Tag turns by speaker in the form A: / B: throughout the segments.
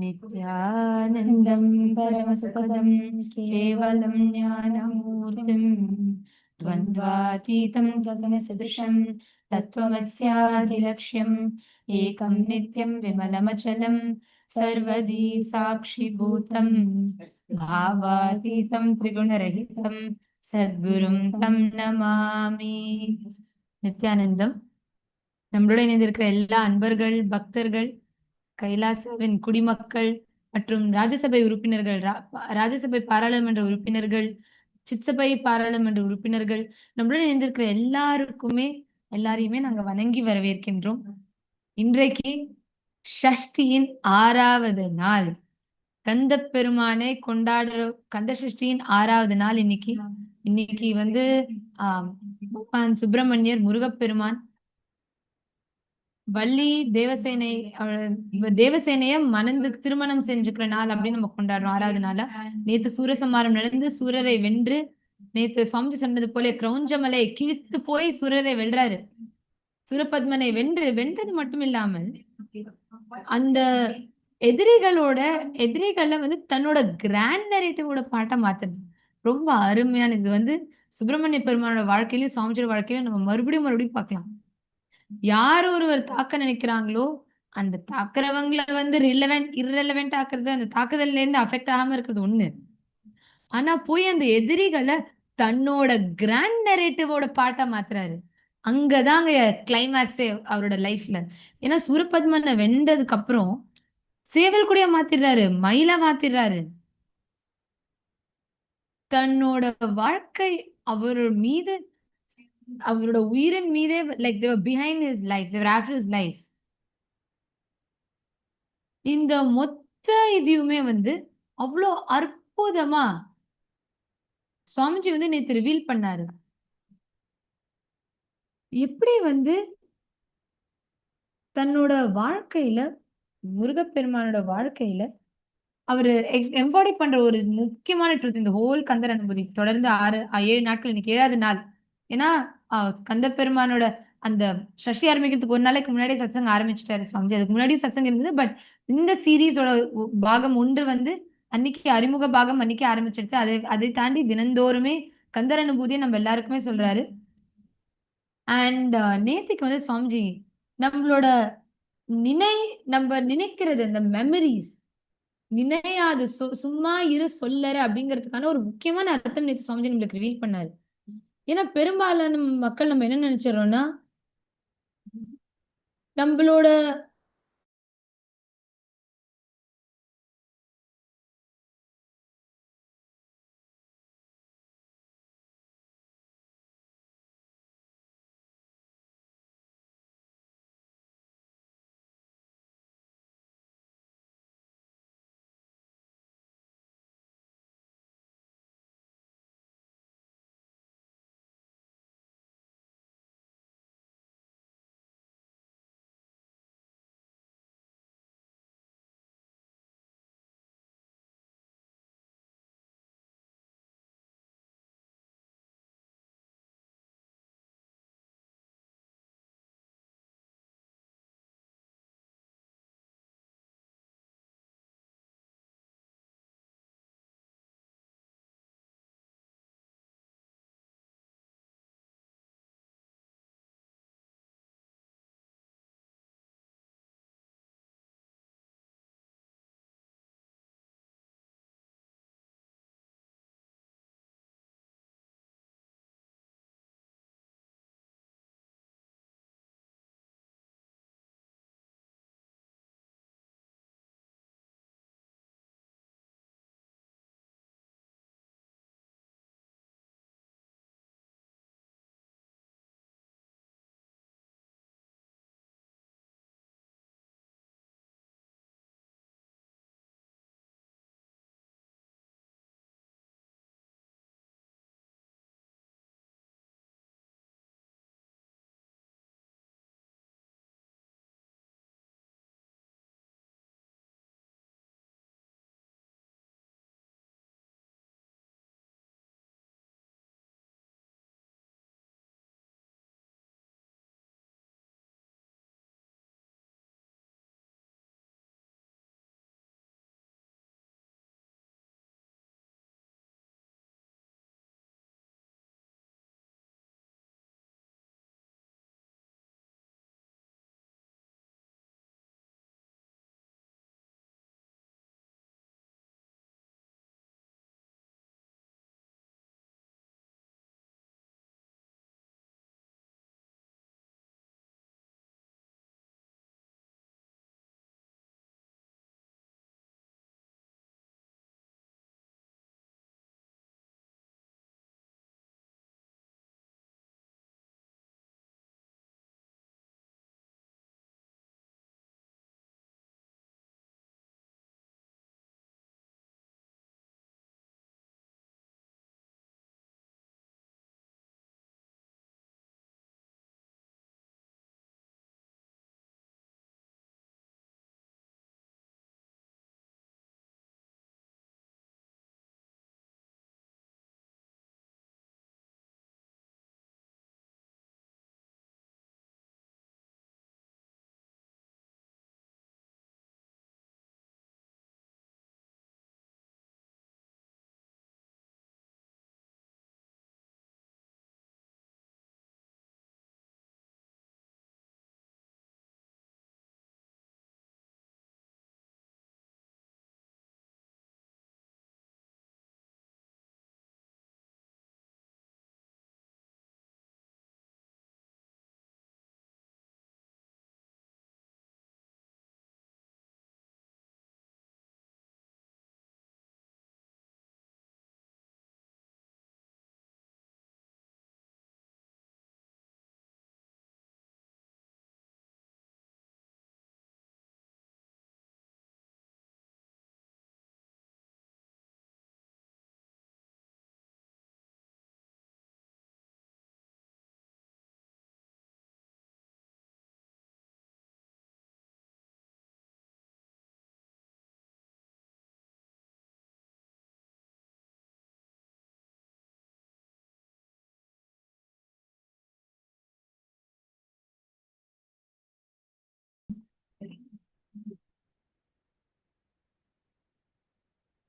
A: नित्यानन्दं परमसुखदं केवलं ज्ञानमूर्तिं द्वन्द्वातीतं गगनसदृशं तत्त्वमस्याधिलक्ष्यम् एकं नित्यं विमलमचलं सर्वदी साक्षिभूतं भावातीतं त्रिगुणरहितं சத்குரும் தம் நமாமி நித்யானந்தம் நம்மளுடன் இணைந்திருக்கிற எல்லா அன்பர்கள் பக்தர்கள் கைலாசவின் குடிமக்கள் மற்றும் ராஜ்யசபை உறுப்பினர்கள் ராஜ்யசபை பாராளுமன்ற உறுப்பினர்கள் சிச்சபை பாராளுமன்ற உறுப்பினர்கள் நம்மளுடன் இணைந்திருக்கிற எல்லாருக்குமே எல்லாரையுமே நாங்க வணங்கி வரவேற்கின்றோம். இன்றைக்கு ஷஷ்டியின் ஆறாவது நாள். கந்த பெருமானை கொண்டாடுற கந்த சஷ்டியின் ஆறாவது நாள் இன்னைக்கு. இன்னைக்கு வந்து ஆஹ் சுப்பிரமணியர் முருகப்பெருமான் வள்ளி தேவசேனை தேவசேனைய மணந்து திருமணம் செஞ்சுக்கிற நாள் அப்படின்னு நம்ம கொண்டாடுறோம் ஆறாவது நாளா நேத்து சூரசம்மாரம் நடந்து சூரரை வென்று நேத்து சுவாமி சொன்னது போல கிரௌஞ்சமலை கிழித்து போய் சூரரை வெல்றாரு. சூரபத்மனை வென்று வென்றது மட்டும் இல்லாமல் அந்த எதிரிகளோட எதிரிகளை வந்து தன்னோட கிராண்ட் நரேட்டிவோட பாட்டை மாத்துறது. ரொம்ப அருமையான இது வந்து சுப்பிரமணிய பெருமானோட வாழ்க்கையிலயும் சுவாமிஜியோட வாழ்க்கையிலும் நம்ம மறுபடியும் மறுபடியும் பார்க்கலாம். யார் ஒருவர் தாக்க நினைக்கிறாங்களோ அந்த தாக்குறவங்கள வந்து ரிலவெண்ட் இரலவென்ட் ஆக்குறது அந்த தாக்குதல்ல இருந்து அஃபெக்ட் ஆகாம இருக்கிறது ஒண்ணு. ஆனா போய் அந்த எதிரிகளை தன்னோட கிராண்ட் நரேட்டிவோட பாட்டா மாத்துறாரு. அங்கதாங்க கிளைமேக்ஸே அவரோட லைஃப்ல ஏன்னா சூரபத்மனை வென்றதுக்கு அப்புறம் சேவல் கூடயா மாத்திடுறாரு மயிலா மாத்திடுறாரு. தன்னோட வாழ்க்கை அவர் மீது அவரோட உயிரின் மீதே like there behind his life there after his life இந்த மொத்த இதையுமே வந்து அவ்வளோ அற்புதமா சுவாமிஜி வந்து நேற்று ரிவீல் பண்ணாரு. எப்படி வந்து தன்னோட வாழ்க்கையில முருகப்பெருமானோட வாழ்க்கையில அவரு எம்பாடி பண்ற ஒரு முக்கியமான ட்ரூத் இந்த ஹோல் கந்தர் அனுபூதி தொடர்ந்து ஆறு ஏழு நாட்கள் இன்னைக்கு ஏழாவது நாள். ஏன்னா ஆஹ், கந்த பெருமானோட அந்த சஷ்டி ஆரம்பிக்கிறதுக்கு ஒரு நாளைக்கு முன்னாடி சத்சங்க ஆரம்பிச்சிட்டாரு சுவாமிஜி. அதுக்கு முன்னாடியும் சத்சங்க இருந்தது பட் இந்த சீரீஸோட பாகம் ஒன்று வந்து அன்னைக்கு அறிமுக பாகம் அன்னைக்கு ஆரம்பிச்சிருச்சு. அதை அதை தாண்டி தினந்தோறுமே கந்தர் அனுபூதியை நம்ம எல்லாருக்குமே சொல்றாரு. அண்ட் நேத்திக்கு வந்து சுவாமிஜி நம்மளோட நினை நம்ம நினைக்கிறது இந்த மெமரிஸ் நினையாது சு- சும்மா இரு சொல்லற அப்படிங்கிறதுக்கான ஒரு முக்கியமான அர்த்தம் நேற்று சுவாமிஜி நம்மளுக்கு ரிவீல் பண்ணாரு. ஏன்னா பெரும்பாலான மக்கள் நம்ம என்ன நினைச்சிடறோம்னா நம்மளோட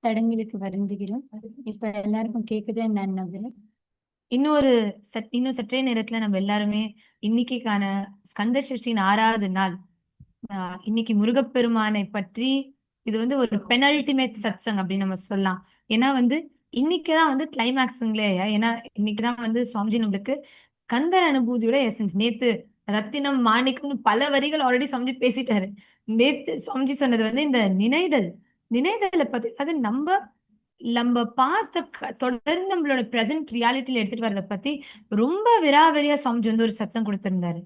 B: தடங்களுக்கு வருந்துகிறோம். இப்ப எல்லாருக்கும் கேக்குதுன்னு நான் நம்புறேன்.
A: இன்னொரு சட் இன்னும் சற்றே நேரத்துல நம்ம எல்லாருமே இன்னைக்கான ஸ்கந்த சஷ்டியின் ஆறாவது நாள். ஆஹ் இன்னைக்கு முருகப்பெருமானை பற்றி இது வந்து ஒரு பெனல்டிமேட் சத்சங் அப்படின்னு நம்ம சொல்லலாம். ஏன்னா வந்து இன்னைக்குதான் வந்து கிளைமேக்ஸுங்களே ஏன்னா இன்னைக்குதான் வந்து சுவாமிஜி நம்மளுக்கு கந்தர் அனுபூதியோட எசன்ஸ் நேத்து ரத்தினம் மாணிக்கம்னு பல வரிகள் ஆல்ரெடி சுவாமிஜி பேசிட்டாரு. நேத்து சுவாமிஜி சொன்னது வந்து இந்த நினைதல். நினைதலை பத்தி அது நம்ம நம்ம பாஸ்ட தொடர்ந்து நம்மளோட பிரசன்ட் ரியாலிட்டியில எடுத்துட்டு வரத பத்தி ரொம்ப விராவரியா சுவாமிஜி வந்து ஒரு சத்தம் கொடுத்திருந்தாரு.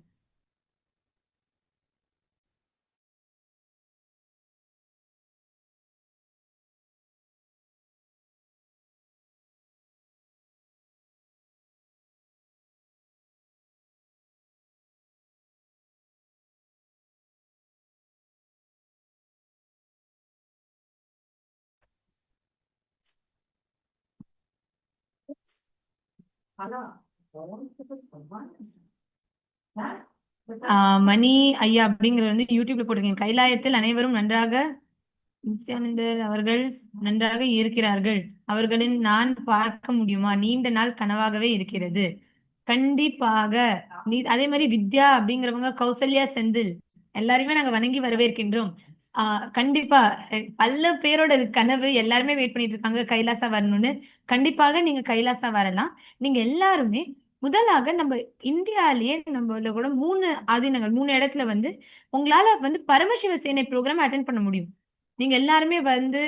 A: மணி ஐயா அப்படிங்கிறது வந்து யூடியூப்ல போட்டிருக்கீங்க. கைலாயத்தில் அனைவரும் நன்றாக நித்யானந்தர் அவர்கள் நன்றாக இருக்கிறார்கள். அவர்களின் நான் பார்க்க முடியுமா? நீண்ட நாள் கனவாகவே இருக்கிறது. கண்டிப்பாக. நீ அதே மாதிரி வித்யா அப்படிங்கிறவங்க கௌசல்யா செந்தில். எல்லாருமே நாங்க வணங்கி வரவேற்கின்றோம். கண்டிப்பா. பல்ல பல பேரோட கனவு எல்லாருமே வெயிட் பண்ணிட்டு இருக்காங்க. கைலாசா வரணும்னு. கண்டிப்பாக நீங்க கைலாசா வரலாம். நீங்க எல்லாருமே முதலாக நம்ம இந்தியாலேயே நம்மள கூட மூணு ஆதீனங்கள் மூணு இடத்துல வந்து உங்களால வந்து பரமசிவ சேனை ப்ரோக்ராம் அட்டென்ட் பண்ண முடியும். நீங்க எல்லாருமே வந்து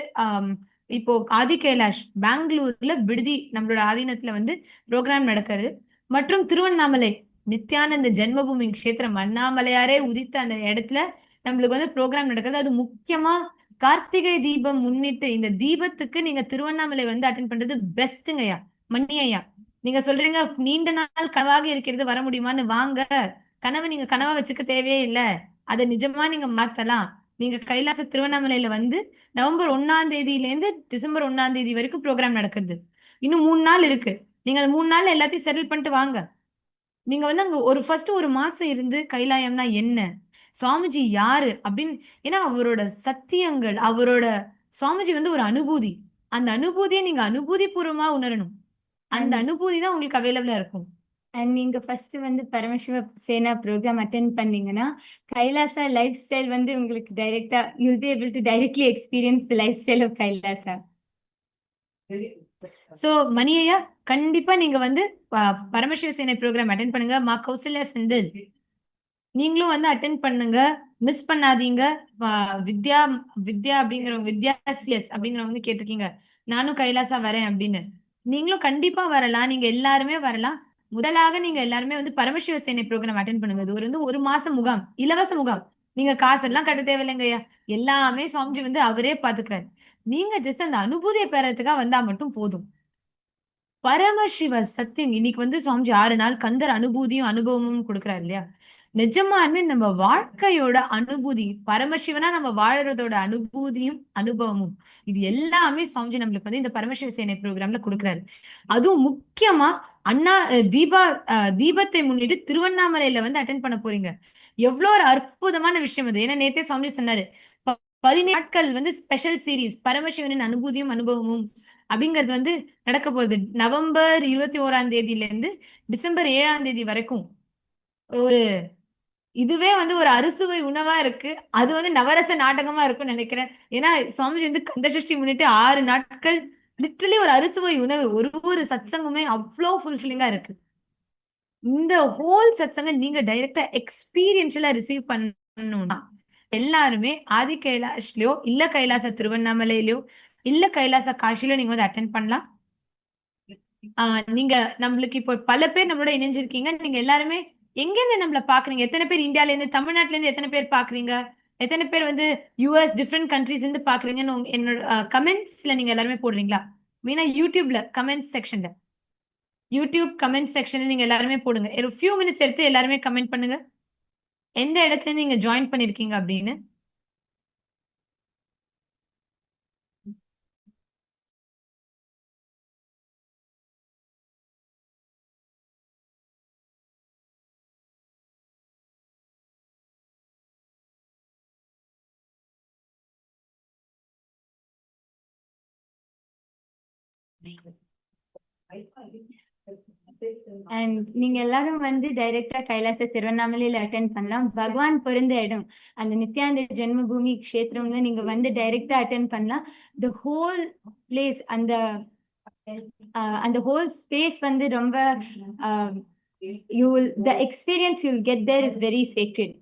A: இப்போ ஆதி கைலாஷ் பெங்களூர்ல விடுதி நம்மளோட ஆதீனத்துல வந்து ப்ரோக்ராம் நடக்கிறது மற்றும் திருவண்ணாமலை நித்யானந்த ஜென்மபூமி கஷேத்திரம் அண்ணாமலையாரே உதித்த அந்த இடத்துல நம்மளுக்கு வந்து ப்ரோக்ராம் நடக்குது. அது முக்கியமா கார்த்திகை தீபம் முன்னிட்டு இந்த தீபத்துக்கு நீங்க திருவண்ணாமலை வந்து அட்டென்ட் பண்றது பெஸ்ட்டுங்கய்யா மணி ஐயா. நீங்க சொல்றீங்க நீண்ட நாள் கனவாக இருக்கிறது வர முடியுமான்னு வாங்க. கனவு நீங்க கனவா வச்சுக்க தேவையே இல்லை. அதை நிஜமா நீங்க மாத்தலாம். நீங்க கைலாச திருவண்ணாமலையில வந்து நவம்பர் ஒன்னாம் தேதியில இருந்து டிசம்பர் ஒன்னாம் தேதி வரைக்கும் ப்ரோக்ராம் நடக்குது. இன்னும் மூணு நாள் இருக்கு. நீங்க அந்த மூணு நாள் எல்லாத்தையும் செட்டில் பண்ணிட்டு வாங்க. நீங்க வந்து அங்க ஒரு ஃபர்ஸ்ட் ஒரு மாசம் இருந்து கைலாயம்னா என்ன? சுவாமிஜி யாரு அப்படின்னு ஏன்னா அவரோட சத்தியங்கள் அவரோட சுவாமிஜி வந்து ஒரு அனுபூதி. அந்த அனுபூதியை நீங்க அனுபூதி பூர்வமா உணரணும். அந்த அனுபூதி தான் உங்களுக்கு அவைலபிளா இருக்கும்.
B: அண்ட் நீங்க ஃபர்ஸ்ட் வந்து பரமசிவ சேனா ப்ரோக்ராம் அட்டென்ட் பண்ணீங்கன்னா கைலாசா லைஃப் ஸ்டைல் வந்து உங்களுக்கு டைரக்டா you'll be able to directly experience the life style of Kailasa.
A: So Mani ஐயா கண்டிப்பா நீங்க வந்து பரமசிவ சேனை ப்ரோக்ராம் அட்டென்ட் பண்ணுங்க. மா கௌசல்யா செந்தில். நீங்களும் வந்து அட்டென்ட் பண்ணுங்க. மிஸ் பண்ணாதீங்க. வித்யா வித்யா அப்படிங்கிற வித்யா எஸ் அப்படிங்கிறவங்க வந்து கேட்டிருக்கீங்க. நானும் கைலாசா வரேன் அப்படின்னு. நீங்களும் கண்டிப்பா வரலாம். நீங்க எல்லாருமே வரலாம். முதலாக நீங்க எல்லாருமே வந்து பரமசிவ சேனை ப்ரோக்ராம் அட்டென்ட் பண்ணுங்க. இது ஒரு வந்து ஒரு மாசம் முகாம் இலவச முகாம். நீங்க காசெல்லாம் கட்ட தேவையில்லைங்கய்யா எல்லாமே சுவாமிஜி வந்து அவரே பாத்துக்கிறாரு. நீங்க ஜஸ்ட் அந்த அனுபூதியை பெறத்துக்காக வந்தா மட்டும் போதும். பரமசிவ சத்தியம் இன்னைக்கு வந்து சுவாமிஜி ஆறு நாள் கந்தர் அனுபூதியும் அனுபவமும் கொடுக்குறாரு இல்லையா? நிஜமாலுமே நம்ம வாழ்க்கையோட அனுபூதி பரமசிவனா நம்ம வாழறதோட அனுபூதியும் அனுபவமும் இது எல்லாமே சுவாமிஜி நம்மளுக்கு வந்து இந்த பரமசிவ சேனை ப்ரோக்ராம்ல கொடுக்குறாரு. அதுவும் முக்கியமா அண்ணா தீபா அஹ் தீபத்தை முன்னிட்டு திருவண்ணாமலையில வந்து அட்டென்ட் பண்ண போறீங்க. எவ்வளோ ஒரு அற்புதமான விஷயம் அது. ஏன்னா நேத்தே சுவாமிஜி சொன்னாரு ப- பதினேழு நாட்கள் வந்து ஸ்பெஷல் சீரீஸ் பரமசிவனின் அனுபூதியும் அனுபவமும் அப்படிங்கிறது வந்து நடக்க போகுது. நவம்பர் இருபத்தி ஓராம் தேதியில இருந்து டிசம்பர் ஏழாம் தேதி வரைக்கும் ஒரு இதுவே வந்து ஒரு அறுசுவை உணவா இருக்கு. அது வந்து நவரச நாடகமா இருக்கும்னு நினைக்கிறேன். ஏன்னா சுவாமிஜி வந்து கந்தசஷ்டி முன்னிட்டு ஆறு நாட்கள் லிட்ரலி ஒரு அறுசுவை உணவு. ஒரு ஒரு சத்சங்குமே அவ்வளோ ஃபுல்ஃபில்லிங்கா இருக்கு. இந்த ஹோல் சத்சங்க நீங்க டைரக்டா எக்ஸ்பீரியன்ஷியலா ரிசீவ் பண்ணணும்னா எல்லாருமே ஆதி கைலாஷ்லயோ இல்ல கைலாச திருவண்ணாமலையிலயோ இல்ல கைலாச காஷிலயோ நீங்க வந்து அட்டென்ட் பண்ணலாம். ஆஹ் நீங்க நம்மளுக்கு இப்போ பல பேர் நம்மளோட இணைஞ்சிருக்கீங்க. நீங்க எல்லாருமே எங்கேருந்து நம்மள பாக்குறீங்க எத்தனை பேர் இந்தியால இருந்து தமிழ்நாட்டுல இருந்து எத்தனை பேர் பாக்குறீங்க எத்தனை பேர் வந்து யூஎஸ் டிஃப்ரெண்ட் கண்ட்ரீஸ் இருந்து பாக்குறீங்கன்னு என்னோட கமெண்ட்ஸ்ல நீங்க எல்லாருமே போடுறீங்களா? மீனா யூடியூப்ல கமெண்ட்ஸ் செக்ஷன்ல யூடியூப் கமெண்ட் செக்ஷன்ல நீங்க எல்லாருமே போடுங்க. ஒரு ஃபியூ மினிட்ஸ் எடுத்து எல்லாருமே கமெண்ட் பண்ணுங்க. எந்த இடத்துல நீங்க ஜாயின் பண்ணிருக்கீங்க அப்படின்னு.
B: அண்ட் நீங்க எல்லாரும் வந்து டைரக்டா கைலாச திருவண்ணாமலையில அட்டன் பண்ணலாம். பகவான் பிறந்த இடம் அந்த நித்யானந்த ஜென்மபூமி கஷேத்திரம்ல நீங்க வந்து டைரக்டா அட்டென்ட் பண்ணலாம். த ஹோல் பிளேஸ் அந்த அந்த ஹோல் ஸ்பேஸ் வந்து ரொம்ப you will the experience you get there is very sacred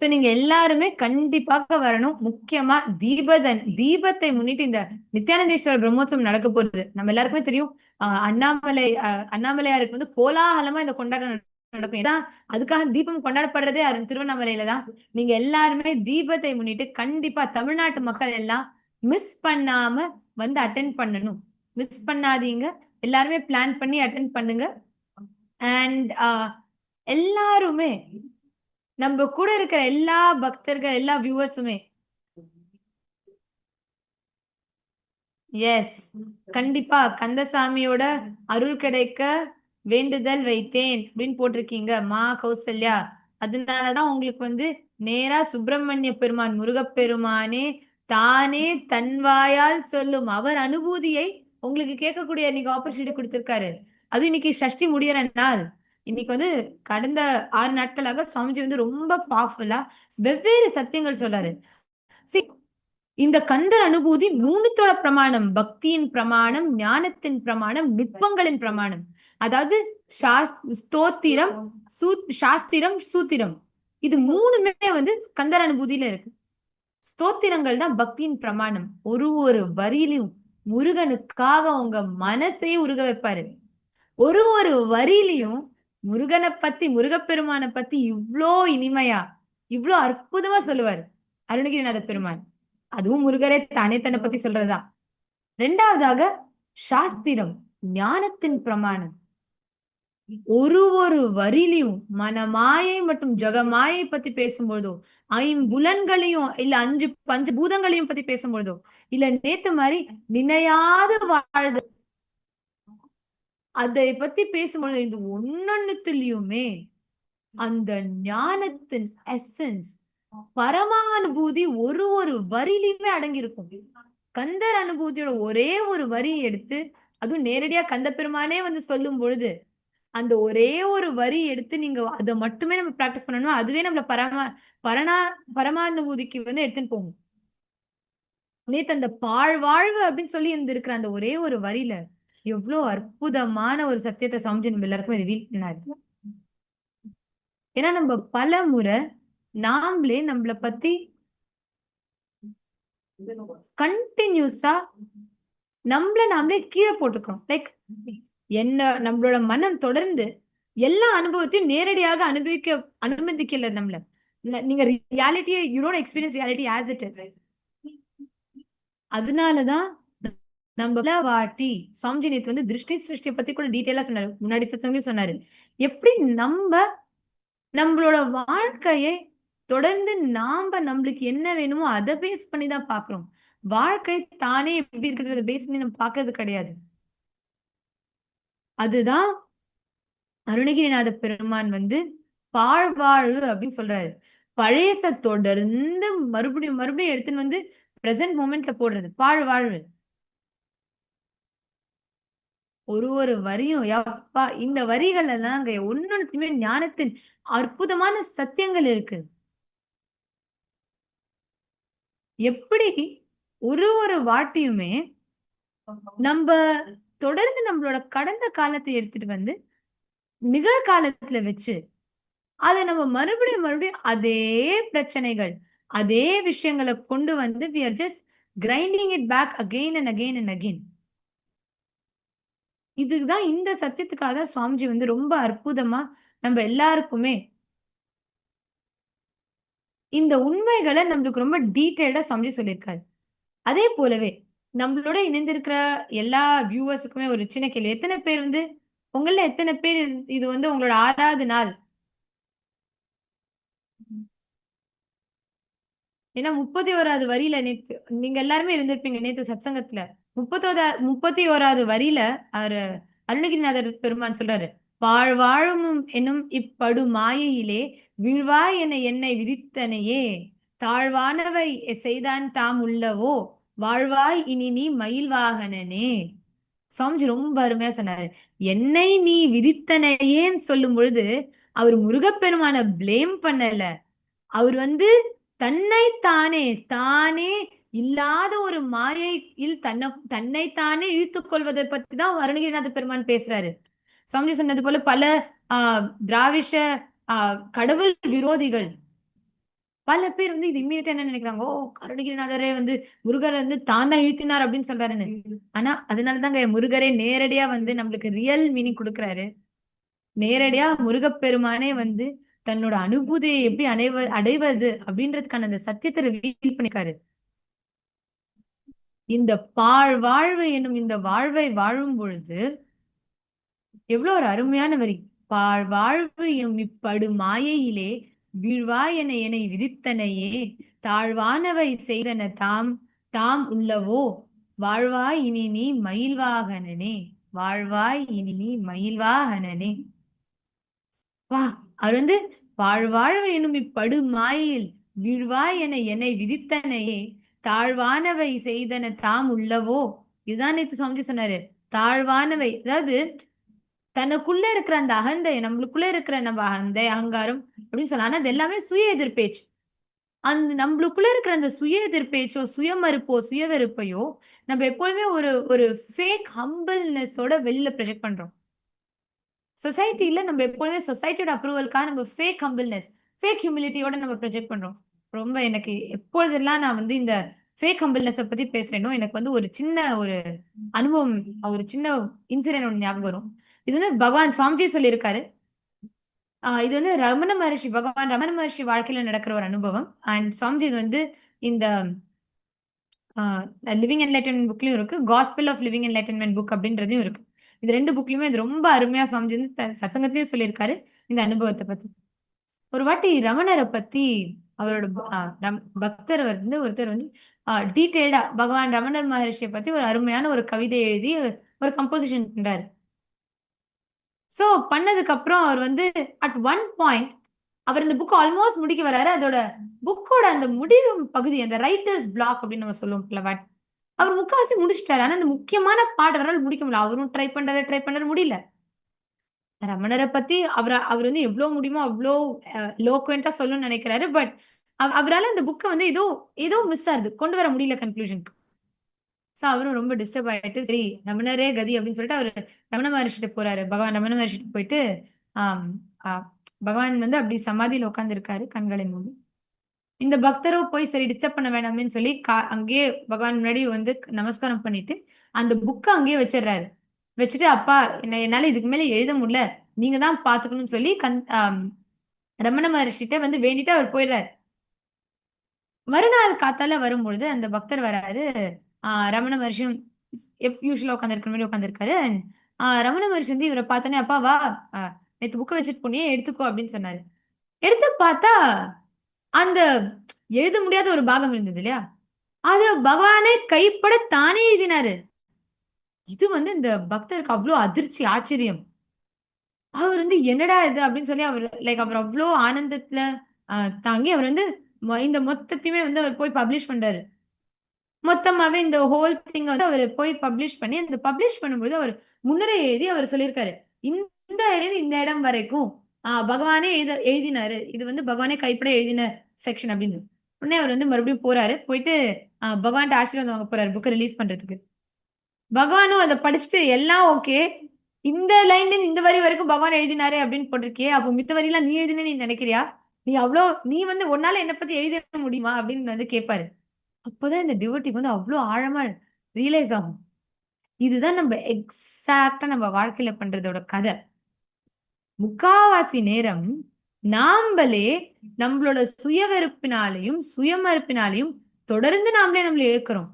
A: so நீங்க எல்லாருமே கண்டிப்பாக வரணும். முக்கியமா தீபதன் தீபத்தை முன்னிட்டு இந்த நித்யானந்தேஸ்வரர் பிரம்மோத்சவம் நடக்க போகுது. நம்ம எல்லாருக்குமே தெரியும். அண்ணாமலை அண்ணாமலையாருக்கு வந்து கோலாகலமா இந்த கொண்டாட்டம் நடக்கும். ஏன்னா அதுக்காக தீபம் கொண்டாடப்படுறதே அரு- திருவண்ணாமலையில தான். நீங்க எல்லாருமே தீபத்தை முன்னிட்டு கண்டிப்பா தமிழ்நாட்டு மக்கள் எல்லாம் மிஸ் பண்ணாம வந்து அட்டென்ட் பண்ணணும். மிஸ் பண்ணாதீங்க. எல்லாருமே பிளான் பண்ணி அட்டென்ட் பண்ணுங்க. அண்ட் எல்லாருமே நம்ம கூட இருக்கிற எல்லா பக்தர்கள் எல்லா வியூவர்ஸுமே எஸ் கண்டிப்பா கந்தசாமியோட அருள் கிடைக்க வேண்டுதல் வைத்தேன் அப்படின்னு போட்டிருக்கீங்க மா கௌசல்யா. அதனாலதான் உங்களுக்கு வந்து நேரா சுப்பிரமணிய பெருமான் முருகப்பெருமானே தானே தன்வாயால் சொல்லும் அவர் அனுபூதியை உங்களுக்கு கேட்கக்கூடிய இன்னைக்கு ஆப்பர்ச்சுனிட்டி கொடுத்திருக்காரு. அதுவும் இன்னைக்கு சஷ்டி முடியற நாள். இன்னைக்கு வந்து கடந்த ஆறு நாட்களாக சுவாமிஜி வந்து ரொம்ப பவர்ஃபுல்லா வெவ்வேறு சத்தியங்கள் சொல்றாரு சி இந்த கந்தர் அனுபூதி மூணுத்தோட பிரமாணம் பக்தியின் பிரமாணம் ஞானத்தின் பிரமாணம் நுட்பங்களின் பிரமாணம். அதாவது சாஸ்- ஸ்தோத்திரம் சூ சாஸ்திரம் சூத்திரம். இது மூணுமே வந்து கந்தர் அனுபூதியில இருக்கு. ஸ்தோத்திரங்கள் தான் பக்தியின் பிரமாணம். ஒரு ஒரு வரியிலையும் முருகனுக்காக உங்க மனசே உருக வைப்பாரு. ஒரு ஒரு வரியிலையும் முருகனை பத்தி முருகப்பெருமானை பத்தி இவ்வளோ இனிமையா இவ்வளோ அற்புதமா சொல்லுவாரு. அருணகிரிநாத பெருமான். அதுவும் முருகரே தானே தன்னை பத்தி சொல்றதுதான் ரெண்டாவதாக சாஸ்திரம் ஞானத்தின் பிரமாணம். ஒரு ஒரு வரிலையும் மனமாயை மற்றும் ஜெகமாயை பத்தி பேசும்பொழுதோ ஐம்புலன்களையும் இல்ல அஞ்சு பஞ்ச பூதங்களையும் பத்தி பேசும்பொழுதோ இல்ல நேத்து மாதிரி நினையாத வாழ்து அதை பத்தி பேசும்பொழுது இது ஒன்னொன்னுத்துலயுமே அந்த ஞானத்தின் எசன்ஸ் பரமானுபூதி ஒரு ஒரு வரியிலுமே அடங்கியிருக்கும். கந்தர் அனுபூதியோட ஒரே ஒரு வரியை எடுத்து அதுவும் நேரடியா கந்த பெருமானே வந்து சொல்லும் பொழுது அந்த ஒரே ஒரு வரி எடுத்து நீங்க அதை மட்டுமே நம்ம பிராக்டிஸ் பண்ணணும் அதுவே நம்மள பரமா பரணா பரமானுபூதிக்கு வந்து எடுத்துன்னு போகும். நேத்து அந்த பாழ்வாழ்வு அப்படின்னு சொல்லி இருந்திருக்கிற அந்த ஒரே ஒரு வரியில எவ்வளவு அற்புதமான ஒரு சத்தியத்தை சமைச்சு நம்ம எல்லாருக்குமே ரிவீல் பண்ணாரு ஏன்னா நம்ம பல முறை நாமளே நம்மள பத்தி கண்டினியூஸா நம்மள நாமளே கீழே போட்டுக்கிறோம் லைக் என்ன நம்மளோட மனம் தொடர்ந்து எல்லா அனுபவத்தையும் நேரடியாக அனுபவிக்க அனுமதிக்கல நம்மள. நீங்க ரியாலிட்டியை you don't experience reality as it is அதனாலதான் நம்ம வாட்டி சுவாமிஜி நேத்து வந்து திருஷ்டி சிருஷ்டியை பத்தி கூட டீட்டெயிலா சொன்னாரு. முன்னாடி சத்தங்களையும் சொன்னாரு. எப்படி நம்ம நம்மளோட வாழ்க்கையை தொடர்ந்து நாம நம்மளுக்கு என்ன வேணுமோ அதை பேஸ் பண்ணி தான் பாக்குறோம் வாழ்க்கை தானே எப்படி இருக்கிறத பேஸ் பண்ணி நம்ம பாக்குறது கிடையாது. அதுதான் அருணகிரிநாத பெருமான் வந்து பாழ்வாழ்வு அப்படின்னு சொல்றாரு. பழையச தொடர்ந்து மறுபடியும் மறுபடியும் எடுத்துன்னு வந்து பிரசன்ட் மூமெண்ட்ல போடுறது. பாழ்வாழ்வு. ஒரு ஒரு வரியும் யப்பா இந்த வரிகள்ல தான் அங்க ஒன்னொன்னுத்துமே ஞானத்தின் அற்புதமான சத்தியங்கள் இருக்கு. எப்படி ஒரு ஒரு வாட்டியுமே நம்ம தொடர்ந்து நம்மளோட கடந்த காலத்தை எடுத்துட்டு வந்து நிகழ்காலத்துல வச்சு அதை நம்ம மறுபடியும் மறுபடியும் அதே பிரச்சனைகள் அதே விஷயங்களை கொண்டு வந்து we are just grinding it back again and again and again. இதுதான் இந்த சத்தியத்துக்காக தான் சுவாமிஜி வந்து ரொம்ப அற்புதமா நம்ம எல்லாருக்குமே இந்த உண்மைகளை நம்மளுக்கு ரொம்ப டீட்டெயில்டா சுவாமிஜி சொல்லியிருக்காரு. அதே போலவே நம்மளோட இணைந்திருக்கிற எல்லா வியூவர்ஸுக்குமே ஒரு சின்ன கேள்வி. எத்தனை பேர் வந்து உங்கள எத்தனை பேர் இது- வந்து உங்களோட ஆறாவது நாள்? ஏன்னா முப்பத்தி ஓராவது வரியில நேத்து நீங்க எல்லாருமே இருந்திருப்பீங்க நேத்து சத்சங்கத்துல. முப்பத்தோத முப்பத்தி ஓராவது வரியில அவர் அருணகிரிநாதர் பெருமான் சொல்றாரு வாழ்வாழும் என்னும் இப்படு மாயையிலே வீழ்வாய் என என்னை விதித்தனையே. தாழ்வானவை செய்தான் தாம் உள்ளவோ வாழ்வாய் இனி நீ மயில் வாகனனே சுவாமிஜி ரொம்ப அருமையா சொன்னாரு. என்னை நீ விதித்தனையேன்னு சொல்லும் பொழுது அவர் முருகப்பெருமான ப்ளேம் பண்ணல. அவர் வந்து தன்னை தானே தானே இல்லாத ஒரு மாயையில் தன்னை தன்னைத்தானே இழுத்துக் கொள்வதை பத்தி தான் அருணகிரிநாத பெருமான் பேசுறாரு. சுவாமி சொன்னது போல பல ஆஹ் திராவிஷ ஆஹ் கடவுள் விரோதிகள் பல பேர் வந்து இது இம்மீடியட்டா என்ன நினைக்கிறாங்க? ஓ அருணகிரிநாதரே வந்து முருகரை வந்து தான் தான் இழுத்தினார் அப்படின்னு சொல்றாருன்னு. ஆனா அதனாலதாங்க முருகரே நேரடியா வந்து நம்மளுக்கு ரியல் மீனிங் கொடுக்குறாரு. நேரடியா முருகப்பெருமானே வந்து தன்னோட அனுபூதியை எப்படி அடைவ அடைவது அப்படின்றதுக்கான அந்த சத்தியத்தை ரிவீல் பண்ணிருக்காரு இந்த பாழ் வாழ்வு என்னும் இந்த வாழ்வை வாழும் பொழுது எவ்வளவு ஒரு அருமையான வரி. பாழ் வாழ்வு எனும் இப்படு மாயையிலே வீழ்வாய் என என்னை விதித்தனையே. தாழ்வானவை செய்தன தாம் தாம் உள்ளவோ? வாழ்வாய் இனி நீ மயில்வாகனனே. வாழ்வாய் இனி நீ மயில்வாகனனே. வா அவர் வந்து வாழ்வாழ்வு எனும் இப்படு மாயில் வீழ்வாய் என என்னை விதித்தனையே. தாழ்வானவை செய்தன தாம் உள்ளவோ? இதுதான் நேத்து சுவாமிஜி சொன்னாரு. தாழ்வானவை அதாவது தனக்குள்ள இருக்கிற அந்த அகந்தை நம்மளுக்குள்ள இருக்கிற நம்ம அகந்தை அகங்காரம் அப்படின்னு சொல்லலாம். ஆனா அது எல்லாமே சுய எதிர்பேச்சு அந்த நம்மளுக்குள்ள இருக்கிற அந்த சுய எதிர்பேச்சோ சுயமறுப்போ சுய வெறுப்பையோ நம்ம எப்பொழுதுமே ஒரு ஒரு ஃபேக் ஹம்பிள்னஸோட வெளியில ப்ரொஜெக்ட் பண்றோம். சொசைட்டில நம்ம எப்பொழுதுமே சொசைட்டியோட அப்ரூவலுக்காக நம்ம ஃபேக் ஹம்பிள்னஸ் ஃபேக் ஹியூமிலிட்டியோட நம்ம ப்ரொஜெக்ட் பண்றோம். ரொம்ப எனக்கு எப்பொழுதெல்லாம் நான் வந்து இந்த ஃபேக் ஹம்பிள்னஸை பத்தி பேசுறேனோ எனக்கு வந்து ஒரு சின்ன ஒரு அனுபவம் ஒரு சின்ன இன்சிடென்ட் ஒன்று ஞாபகம் வரும். இது வந்து பகவான் சுவாமிஜி சொல்லியிருக்காரு. ஆஹ் இது வந்து ரமண மகர்ஷி பகவான் ரமண மகர்ஷி வாழ்க்கையில நடக்கிற ஒரு அனுபவம். அண்ட் சுவாமிஜி இது வந்து இந்த லிவிங் என்லைட்டன்மெண்ட் புக்லயும் இருக்கு. Gospel of living enlightenment book அப்படின்றதையும் இருக்கு. இது ரெண்டு புக்லயுமே இது ரொம்ப அருமையா சுவாமிஜி வந்து சத்சங்கத்திலயும் சொல்லியிருக்காரு இந்த அனுபவத்தை பத்தி. ஒரு வாட்டி ரமணரை பத்தி அவரோட பக்தர் வந்து ஒருத்தர் வந்து டீட்டெயில்டா பகவான் ரமணர் மகர்ஷியை பத்தி ஒரு அருமையான ஒரு கவிதை எழுதி ஒரு கம்போசிஷன் பண்றாரு. சோ பண்ணதுக்கு அப்புறம் அவர் வந்து அட் ஒன் பாயிண்ட் அவர் இந்த புக் ஆல்மோஸ்ட் முடிக்க வராரு அதோட புக்கோட அந்த முடிவு பகுதி அந்த ரைட்டர்ஸ் பிளாக் அப்படின்னு நம்ம சொல்லுவோம் பிளவாட் அவர் முக்காவாசி முடிச்சிட்டாரு. ஆனா அந்த முக்கியமான பாட்டு அவரால் முடிக்க முடியல. அவரும் ட்ரை பண்றாரு ட்ரை பண்றாரு முடியல. ரமணரை பத்தி அவர் அவர் வந்து எவ்வளவு முடியுமோ அவ்வளோ லோக்குவெண்டா சொல்லணும்னு நினைக்கிறாரு. பட் அவரால் அந்த புக்கை வந்து ஏதோ ஏதோ மிஸ் ஆகுது கொண்டு வர முடியல கன்க்ளூஷனுக்கு ஸோ அவரும் ரொம்ப டிஸ்டர்ப் ஆயிட்டு சரி ரமணரே கதி அப்படின்னு சொல்லிட்டு அவர் ரமண மகர்ஷிட்ட போறாரு. பகவான் ரமண மகர்ஷிட்டு போயிட்டு பகவான் வந்து அப்படி சமாதியில் உட்காந்துருக்காரு கண்களை மூடி. இந்த பக்தரோ போய் சரி டிஸ்டர்ப் பண்ண வேணாம்னு சொல்லி கா- அங்கேயே பகவான் முன்னாடி வந்து நமஸ்காரம் பண்ணிட்டு அந்த புக்கை அங்கேயே வச்சிடுறாரு. வச்சுட்டு அப்பா என்ன என்னால இதுக்கு மேல எழுத முடியல. நீங்க தான் பாத்துக்கணும்னு சொல்லி கண் ரமண மகர்ஷிட்ட வந்து வேண்டிட்டு அவர் போயிடுறாரு. மறுநாள் காத்தால வரும்பொழுது அந்த பக்தர் வராரு. ஆஹ் ரமண மகர்ஷியும் யூஸ்வலா உட்காந்துருக்கிற மாதிரி உட்காந்துருக்காரு ரமண மகர்ஷி வந்து இவரை பார்த்தோன்னே அப்பா வா. நேத்து புக்கை வச்சுட்டு போனியே எடுத்துக்கோ அப்படின்னு சொன்னாரு. எடுத்து பார்த்தா அந்த எழுத முடியாத ஒரு பாகம் இருந்தது இல்லையா? அது பகவானே கைப்பட தானே எழுதினாரு. இது வந்து இந்த பக்தருக்கு அவ்வளோ அதிர்ச்சி ஆச்சரியம். அவர் வந்து என்னடா இது அப்படின்னு சொல்லி அவர் லைக் அவர் அவ்வளோ ஆனந்தத்துல ஆஹ் தாங்கி அவர் வந்து இந்த மொத்தத்தையுமே வந்து அவர் போய் பப்ளிஷ் பண்றாரு. மொத்தமாவே இந்த ஹோல் திங் வந்து அவர் போய் பப்ளிஷ் பண்ணி அந்த பப்ளிஷ் பண்ணும்போது அவர் முன்னரே எழுதி அவர் சொல்லியிருக்காரு. இந்த இடம் இந்த இடம் வரைக்கும் ஆஹ் பகவானே எழுத எழுதினாரு. இது வந்து பகவானே கைப்பட எழுதின செக்ஷன் அப்படின்னு. உடனே அவர் வந்து மறுபடியும் போறாரு. போயிட்டு ஆஹ் பகவான்கிட்ட ஆசீர்வாதம் வாங்க போறாரு புக்கை ரிலீஸ் பண்றதுக்கு. பகவானும் அதை படிச்சுட்டு எல்லாம் ஓகே இந்த லைன்ல இருந்து இந்த வரி வரைக்கும் பகவான் எழுதினாரு அப்படின்னு போட்டிருக்கியே. அப்போ மித்த வரியெல்லாம் நீ எழுதினே நீ நினைக்கிறியா? நீ அவ்வளோ நீ வந்து உன்னால என்னை பத்தி எழுத முடியுமா? அப்படின்னு வந்து கேட்பாரு அப்போதான் இந்த டிவோட்டிக்கு வந்து அவ்வளோ ஆழமா ரியலைஸ் ஆகும். இதுதான் நம்ம எக்ஸாக்டா நம்ம வாழ்க்கையில பண்றதோட கதை. முக்காவாசி நேரம் நாம்பளே நம்மளோட சுய வெறுப்பினாலையும் சுயமறுப்பினாலையும் தொடர்ந்து நாமளே நம்மள இழுக்கிறோம்.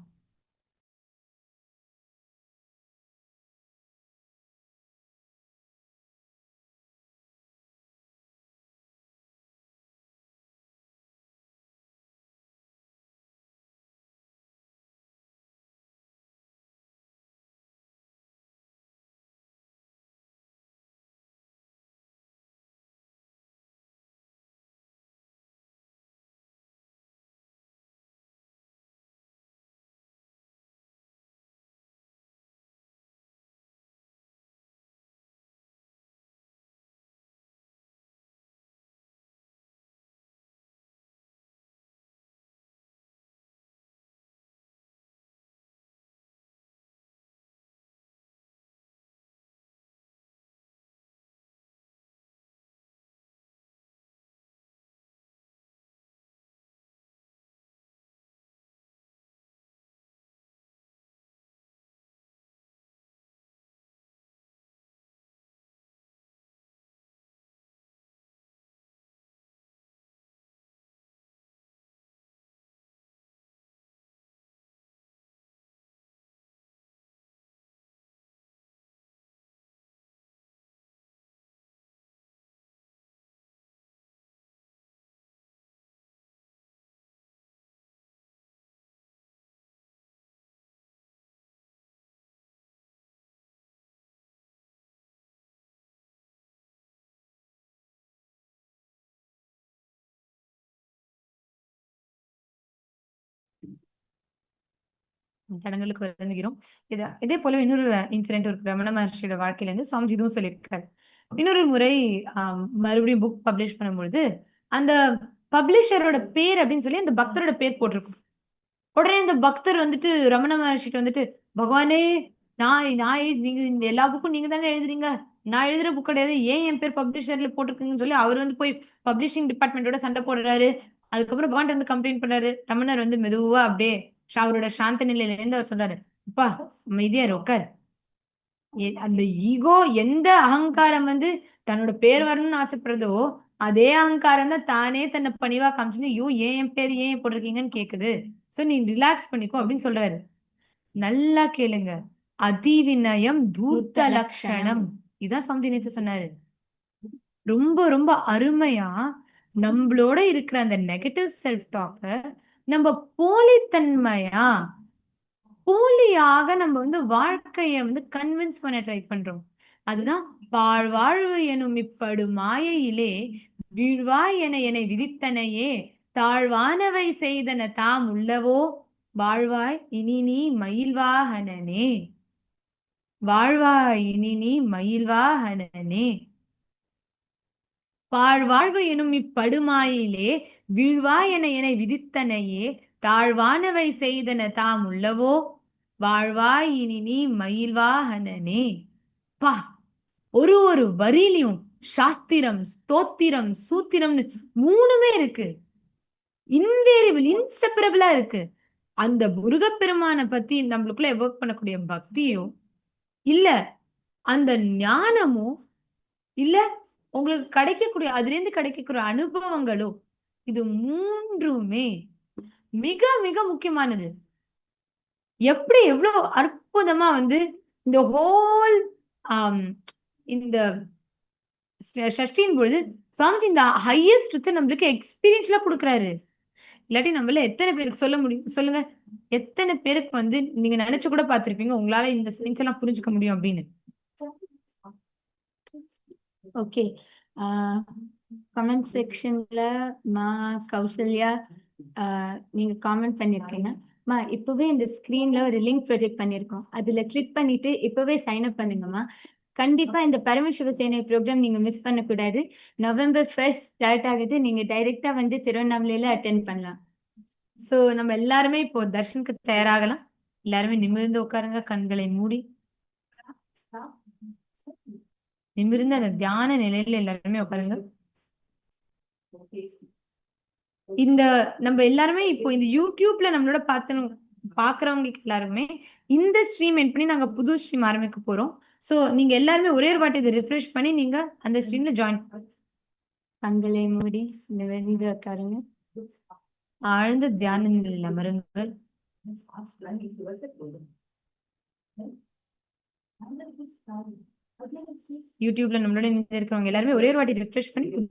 A: தடங்களுக்கு வருந்துகிறோம். இது இதே போல இன்னொரு இன்சிடென்ட் ஒரு ரமண மகர்ஷியோட வாழ்க்கையில இருந்து சுவாமிஜி இதுவும் சொல்லியிருக்காரு. இன்னொரு முறை மறுபடியும் புக் பப்ளிஷ் பண்ணும்பொழுது அந்த பப்ளிஷரோட பேர் அப்படின்னு சொல்லி அந்த பக்தரோட பேர் போட்டிருக்கும். உடனே அந்த பக்தர் வந்துட்டு ரமண மகர்ஷிட்ட வந்துட்டு பகவானே நான் நான் நீங்க இந்த எல்லா புக்கும் நீங்க தானே எழுதுறீங்க? நான் எழுதுற புக் கிடையாது. ஏன் என் பேர் பப்ளிஷர்ல போட்டிருக்குங்கன்னு சொல்லி அவர் வந்து போய் பப்ளிஷிங் டிபார்ட்மெண்டோட சண்டை போடுறாரு. அதுக்கப்புறம் பகவான் வந்து கம்ப்ளைண்ட் பண்ணாரு. ரமணர் வந்து மெதுவா அப்படியே அவரோட சாந்த நிலையில இருந்து அவர் சொல்றாரு அப்பா அமைதியா இரு, உட்கார் அந்த ஈகோ எந்த அகங்காரம் வந்து தன்னோட பேர் வரணும்னு ஆசைப்படுறதோ அதே அகங்காரம் தான் தானே தன்னை பணிவா காமிச்சுன்னு ஐயோ ஏன் என் பேர் ஏன் போட்டிருக்கீங்கன்னு கேக்குது. சோ நீ ரிலாக்ஸ் பண்ணிக்கோ அப்படின்னு சொல்றாரு. நல்லா கேளுங்க. அதிவிநயம் தூர்த்த லட்சணம் இதான் சுவாமி நேத்து சொன்னாரு. ரொம்ப ரொம்ப அருமையா நம்மளோட இருக்கிற அந்த நெகட்டிவ் செல்ஃப் டாக்க நம்ம போலித்தன்மையா போலியாக நம்ம வந்து வாழ்க்கைய வந்து கன்வின்ஸ் பண்ண ட்ரை பண்றோம். அதுதான் வாழ்வாழ்வு எனும் இப்படு மாயையிலே வீழ்வாய் என என்னை விதித்தனையே தாழ்வானவை செய்தன தாம் உள்ளவோ வாழ்வாய் இனி நீ மயில்வாகனனே. வாழ்வாய் இனி நீ மயில்வாகனனே. பாழ்வாழ்வு எனும் இப்படுமாயிலே வீழ்வாய் என என விதித்தனையே தாழ்வானவை செய்தன தாம் உள்ளவோ? வாழ்வாய் இனி நீ மயில்வாகனே பா ஒரு ஒரு வரியிலையும் சாஸ்திரம் ஸ்தோத்திரம் சூத்திரம்னு மூணுமே இருக்கு. இன்வேரியபிள் இன்செப்பரபிளா இருக்கு. அந்த முருகப்பெருமானை பத்தி நம்மளுக்குள்ள ஒர்க் பண்ணக்கூடிய பக்தியோ இல்ல அந்த ஞானமோ இல்ல உங்களுக்கு கிடைக்கக்கூடிய அதுல இருந்து கிடைக்கக்கூடிய அனுபவங்களோ இது மூன்றுமே மிக மிக முக்கியமானது. எப்படி எவ்வளவு அற்புதமா வந்து இந்த ஹோல் இந்த ஷ- ஷஷ்டியின் பொழுது சுவாமிஜி இந்த ஹையஸ்ட் நம்மளுக்கு எக்ஸ்பீரியன்ஸ்ல கொடுக்குறாரு. இல்லாட்டி நம்மள எத்தனை பேருக்கு சொல்ல முடியும் சொல்லுங்க. எத்தனை பேருக்கு வந்து நீங்க நினைச்சு கூட பார்த்திருப்பீங்க உங்களால இந்த சயின்ஸ் எல்லாம் புரிஞ்சுக்க முடியும் அப்படின்னு.
B: ஓகே கமெண்ட் செக்ஷன்ல மா கௌசல்யா ஆஹ் நீங்க காமெண்ட் பண்ணிருக்கீங்க. மா இப்பவே இந்த ஸ்கிரீன்ல ஒரு லிங்க் ப்ரொஜெக்ட் பண்ணிருக்கோம். அதுல கிளிக் பண்ணிட்டு இப்பவே சைன் அப் பண்ணுங்கம்மா. கண்டிப்பா இந்த பரமசிவ சேனை ப்ரோக்ராம் நீங்க மிஸ் பண்ணக்கூடாது. நவம்பர் ஃபர்ஸ்ட் ஸ்டார்ட் ஆகுது. நீங்க டைரக்டா வந்து திருவண்ணாமலையில அட்டென்ட் பண்ணலாம்.
A: சோ நம்ம எல்லாருமே இப்போ தர்ஷனுக்கு தயாராகலாம். எல்லாருமே நிமிர்ந்து உட்காருங்க கண்களை மூடி. நிமிர்ந்து அந்த தியான நிலையில எல்லாருமே உட்காருங்க. இந்த நம்ம எல்லாருமே இப்போ இந்த யூடியூப்ல நம்மளோட பார்த்து பாக்குறவங்களுக்கு எல்லாருமே இந்த ஸ்ட்ரீம் என் பண்ணி நாங்க புது ஸ்ட்ரீம் ஆரம்பிக்க போறோம். சோ நீங்க எல்லாருமே ஒரே ஒரு வாட்டி இதை ரிஃப்ரெஷ் பண்ணி நீங்க அந்த ஸ்ட்ரீம்ல ஜாயின்
B: கண்களை மூடி நிமிர்ந்து உட்காருங்க
A: ஆழ்ந்த தியான நிலையில் அமருங்கள். யூடியூப்ல நம்மளோட இருக்கிறவங்க எல்லாருமே ஒரே ஒரு வாட்டி ரிஃப்ரெஷ் பண்ணி புது